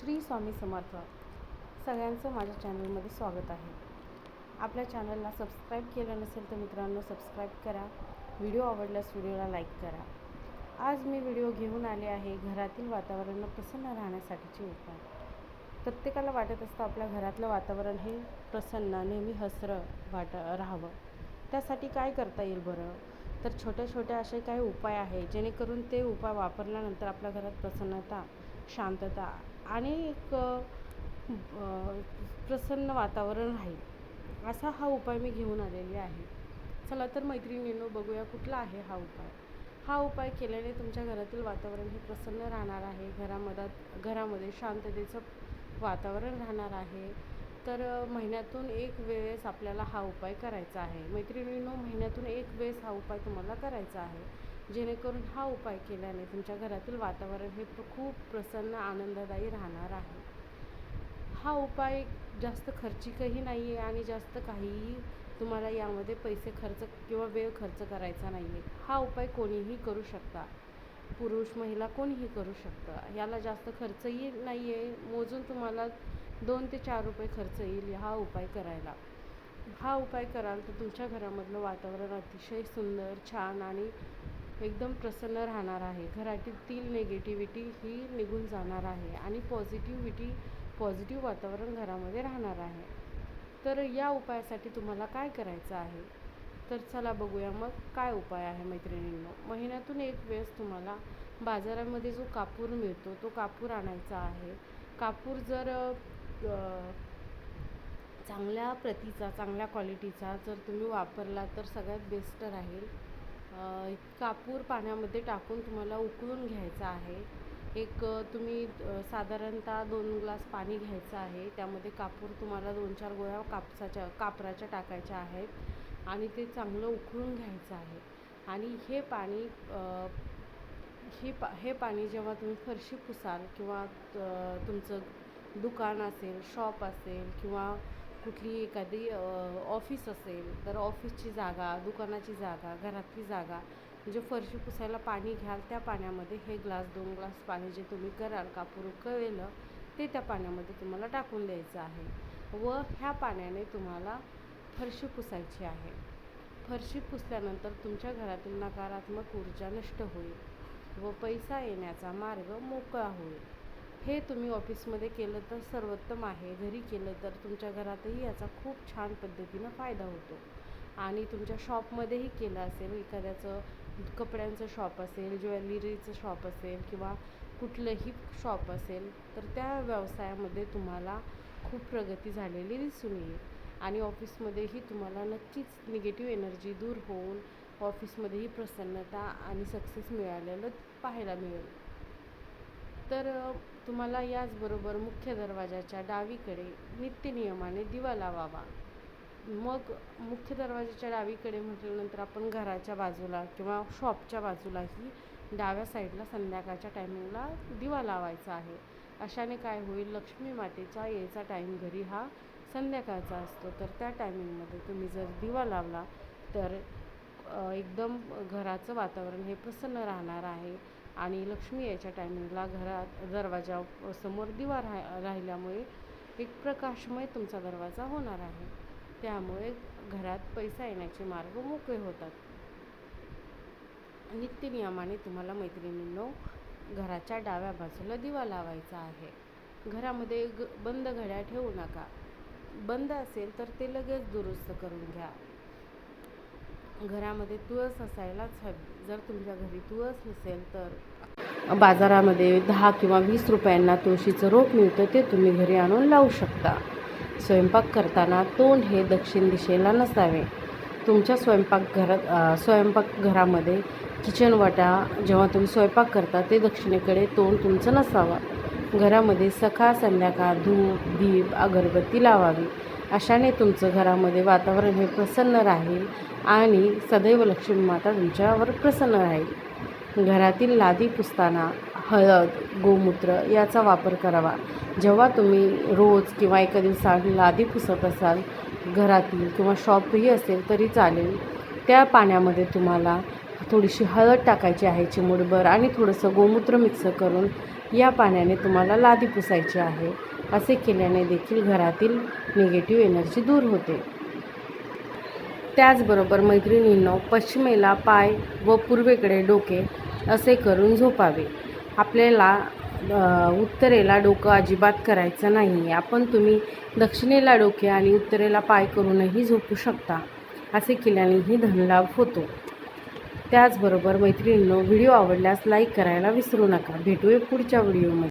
श्री स्वामी समर्थ. सगळ्यांचं माझ्या चॅनलमध्ये स्वागत आहे. आपल्या चॅनलला सबस्क्राईब केलं नसेल तर मित्रांनो सबस्क्राईब करा. व्हिडिओ आवडल्यास व्हिडिओला लाईक करा. आज मी व्हिडिओ घेऊन आले आहे घरातील वातावरण प्रसन्न राहण्यासाठीचे उपाय. प्रत्येकाला वाटत असतं आपल्या घरातलं वातावरण हे प्रसन्न नेहमी हसरं वाट राहावं. त्यासाठी काय करता येईल बरं? तर छोट्या छोट्या असे काही उपाय आहे जेणेकरून ते उपाय वापरल्यानंतर आपल्या घरात प्रसन्नता शांतता आणि एक प्रसन्न वातावरण राहील. असा हा उपाय मी घेऊन आलेली आहे. चला तर मैत्रिणींनो बघूया कुठला आहे हा उपाय. हा उपाय केल्याने तुमच्या घरातील वातावरण हे प्रसन्न राहणार आहे. घरामध्ये घरामध्ये शांततेचं वातावरण राहणार आहे. तर महिन्यातून एक वेळेस आपल्याला हा उपाय करायचा आहे. मैत्रिणींनो महिन्यातून एक वेळेस हा उपाय तुम्हाला करायचा आहे. जेणेकरून हा उपाय केल्याने तुमच्या घरातील वातावरण हे खूप प्रसन्न आनंददायी राहणार आहे. हा उपाय जास्त खर्चिकही नाही आहे आणि जास्त काहीही तुम्हाला यामध्ये पैसे खर्च किंवा वेळ खर्च करायचा नाही आहे हा उपाय कोणीही करू शकता. पुरुष महिला कोणीही करू शकतं. याला जास्त खर्चही नाही आहे मोजून तुम्हाला दोन ते चार रुपये खर्च येईल हा उपाय करायला. हा उपाय कराल तर तुमच्या घरामधलं वातावरण अतिशय सुंदर छान आणि एकदम प्रसन्न राहणार आहे. घरातील निगेटिव्हिटी ही निघून जाणार आहे आणि पॉझिटिव्हिटी पॉझिटिव्ह वातावरण घरामध्ये राहणार आहे. तर या उपायासाठी तुम्हाला काय करायचं आहे? तर चला बघूया मग काय उपाय आहे मैत्रिणींनो. महिन्यातून एक वेळेस तुम्हाला बाजारामध्ये जो कापूर मिळतो तो कापूर आणायचा आहे. कापूर जर चांगल्या प्रतीचा चांगल्या क्वालिटीचा जर तुम्ही वापरला तर सगळ्यात बेस्ट राहील. कापूर पाण्यामध्ये टाकून तुम्हाला उकळून घ्यायचा आहे. एक तुम्ही साधारणतः दोन ग्लास पाणी घ्यायचं आहे. त्यामध्ये कापूर तुम्हाला दोन चार गोळ्या कापसाच्या कापराच्या टाकायच्या आहेत आणि ते चांगलं उकळून घ्यायचं आहे. आणि हे पाणी हे पा हे पाणी जेव्हा तुम्ही फरशी पुसाल किंवा तुमचं दुकान असेल शॉप असेल किंवा कुठली एखादी ऑफिस असेल तर ऑफिसची जागा दुकानाची जागा घरातली जागा म्हणजे फरशी पुसायला पाणी घ्याल त्या पाण्यामध्ये हे ग्लास दोन ग्लास पाणी जे तुम्ही कराल कापूर कळेलं ते त्या पाण्यामध्ये तुम्हाला टाकून द्यायचं आहे. व ह्या पाण्याने तुम्हाला फरशी पुसायची आहे. फरशी पुसल्यानंतर तुमच्या घरातील नकारात्मक ऊर्जा नष्ट होईल व पैसा येण्याचा मार्ग मोकळा होईल. हे तुम्ही ऑफिसमध्ये केलं तर सर्वोत्तम आहे. घरी केलं तर तुमच्या घरातही याचा खूप छान पद्धतीनं फायदा होतो. आणि तुमच्या शॉपमध्येही केलं असेल एखाद्याचं कपड्यांचं शॉप असेल ज्वेलरीचं शॉप असेल किंवा कुठलंही शॉप असेल तर त्या व्यवसायामध्ये तुम्हाला खूप प्रगती झालेली दिसून येईल. आणि ऑफिसमध्येही तुम्हाला नक्कीच निगेटिव्ह एनर्जी दूर होऊन ऑफिसमध्येही प्रसन्नता आणि सक्सेस मिळालेलं पाहायला मिळेल. तर तुम्हाला याचबरोबर मुख्य दरवाजाच्या डावीकडे नित्यनियमाने दिवा लावावा. मग मुख्य दरवाजाच्या डावीकडे म्हटल्यानंतर आपण घराच्या बाजूला किंवा शॉपच्या बाजूलाही डाव्या साईडला संध्याकाळच्या टायमिंगला दिवा लावायचा आहे. अशाने काय होईल लक्ष्मी मातेचा यायचा टाईम घरी हा संध्याकाळचा असतो. तर त्या टायमिंगमध्ये तुम्ही जर दिवा लावला तर एकदम घराचं वातावरण हे प्रसन्न राहणार आहे. आणि लक्ष्मी यायच्या टायमिंगला घरात दरवाजा समोर दिवा राह राहिल्यामुळे एक प्रकाशमय तुमचा दरवाजा होणार आहे. त्यामुळे घरात पैसा येण्याचे मार्ग मोकळे होतात. नित्यनियमाने तुम्हाला मैत्रिणींनो घराच्या डाव्या बाजूला दिवा लावायचा आहे. घरामध्ये ग बंद घड्याळ ठेवू नका. बंद असेल तर ते लगेच दुरुस्त करून घ्या. घरामध्ये तुळस असायलाच हवी. जर तुमच्या घरी तुळस नसेल तर बाजारामध्ये दहा किंवा वीस रुपयांना तुळशीचं रोप मिळतं ते तुम्ही घरी आणून लावू शकता. स्वयंपाक करताना तोंड हे दक्षिण दिशेला नसावे. तुमच्या स्वयंपाकघरात स्वयंपाकघरामध्ये किचन वाटा जेव्हा तुम्ही स्वयंपाक करता ते दक्षिणेकडे तोंड तुमचं नसावं. घरामध्ये सकाळ संध्याकाळ धूप दीप अगरबत्ती लावावी. अशाने तुमचं घरामध्ये वातावरण हे प्रसन्न राहील आणि सदैव लक्ष्मी माता तुमच्यावर प्रसन्न राहील. घरातील लादी पुसताना हळद गोमूत्र याचा वापर करावा. जेव्हा तुम्ही रोज किंवा एका दिवसात लादी पुसत असाल घरातील किंवा शॉपही असेल तरी चालेल. त्या पाण्यामध्ये तुम्हाला थोडीशी हळद टाकायची आहे चिमुडभर आणि थोडंसं गोमूत्र मिक्स करून या पाण्याने तुम्हाला लादी पुसायची आहे. असे केल्याने देखील घरातील निगेटिव्ह एनर्जी दूर होते. त्याचबरोबर मैत्रिणींनो पश्चिमेला पाय व पूर्वेकडे डोके असे करून झोपावे. आपल्याला उत्तरेला डोकं अजिबात करायचं नाही आहे आपण तुम्ही दक्षिणेला डोके आणि उत्तरेला पाय करूनही झोपू शकता. असे केल्यानेही धनलाभ होतो. त्याचबरोबर मैत्रिणींनो व्हिडिओ आवडल्यास लाईक करायला विसरू नका. भेटूया पुढच्या व्हिडिओमध्ये.